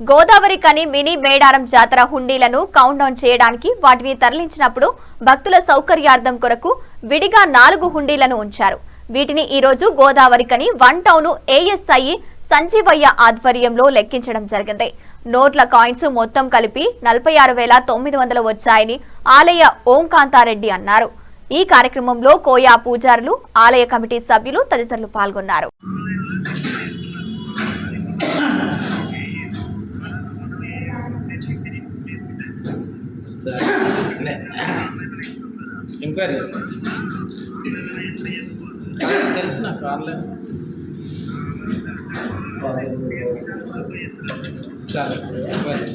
గోదావరి కని మినీ మేడారం జాతర హుండీలను కౌంట్డౌన్ చేయడానికి వాటిని తరలించినప్పుడు భక్తుల సౌకర్యార్థం కొరకు విడిగా నాలుగు హుండీలను ఉంచారు. వీటిని ఈరోజు గోదావరి కని వన్ టౌన్ ఏఎస్ఐ సంజీవయ్య ఆధ్వర్యంలో లెక్కించడం జరిగింది. నోట్ల కాయిన్స్ మొత్తం కలిపి నలభై ఆరు వేల తొమ్మిది వందలు వచ్చాయని ఆలయ ఓంకాంతారెడ్డి అన్నారు. ఈ కార్యక్రమంలో కోయా పూజారులు ఆలయ కమిటీ సభ్యులు తదితరులు పాల్గొన్నారు. ఎంక్వైరీ చేస్తాను తెలుసు నాకు ఆన్లైన్ సరే ఎంక్వైరీ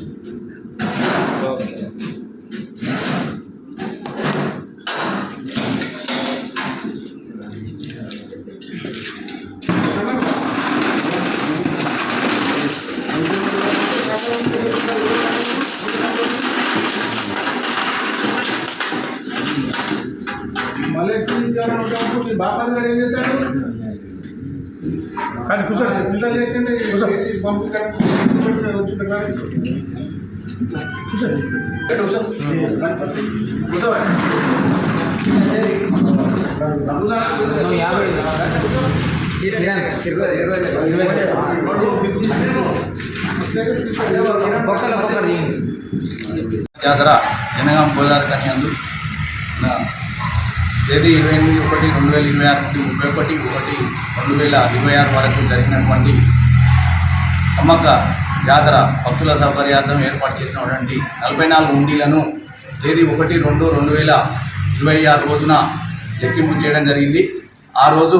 ఓకే. మీ బాబాయ్ గారు ఏం కానీ కూర్చోండి. ఫిల్టర్ చేసిండే చేసి పంపించారు వచ్చింది కానీ కూర్చోండి ఎటు యాభై జాతర జనగాం గోదావరి కన్యందు తేదీ ఇరవై ఎనిమిది ఒకటి రెండు వేల ఇరవై ఆరు నుండి ముప్పై ఒకటి ఒకటి రెండు వేల ఇరవై ఆరు వరకు జరిగినటువంటి సమ్మక్క జాతర భక్తుల సౌకర్యార్థం ఏర్పాటు చేసినటువంటి నలభై నాలుగు ఉండీలను తేదీ ఒకటి రెండు రెండు వేల ఇరవై ఆరు రోజున లెక్కింపు చేయడం జరిగింది. ఆ రోజు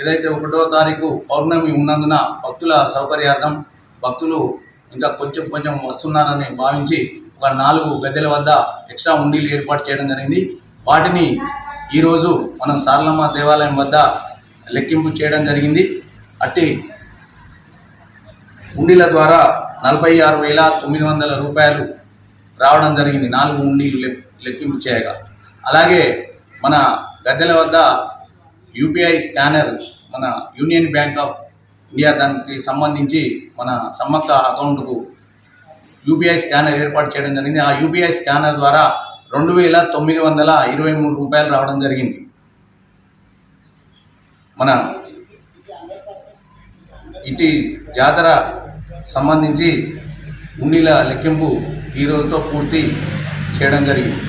ఏదైతే ఒకటో తారీఖు పౌర్ణమి ఉన్నందున భక్తుల సౌకర్యార్థం భక్తులు ఇంకా కొంచెం కొంచెం వస్తున్నారని భావించి ఒక నాలుగు గద్దెల వద్ద ఎక్స్ట్రా ఉండీలు ఏర్పాటు చేయడం జరిగింది. వాటిని ఈరోజు మనం సారలమ్మ దేవాలయం వద్ద లెక్కింపు చేయడం జరిగింది. అట్టి ఉండీల ద్వారా నలభై ఆరు వేల తొమ్మిది వందల రూపాయలు రావడం జరిగింది. నాలుగు ఉండీలు లెక్కింపు చేయగా. అలాగే మన గద్దెల వద్ద యూపీఐ స్కానర్ మన యూనియన్ బ్యాంక్ ఆఫ్ ఇండియా దానికి సంబంధించి మన సమ్మక్క అకౌంట్కు యూపీఐ స్కానర్ ఏర్పాటు చేయడం జరిగింది. ఆ యూపీఐ స్కానర్ ద్వారా రెండు వేల తొమ్మిది వందల ఇరవై మూడు రూపాయలు రావడం జరిగింది. మన ఇటు జాతర సంబంధించి ఉండీల లెక్కింపు ఈరోజుతో పూర్తి చేయడం జరిగింది.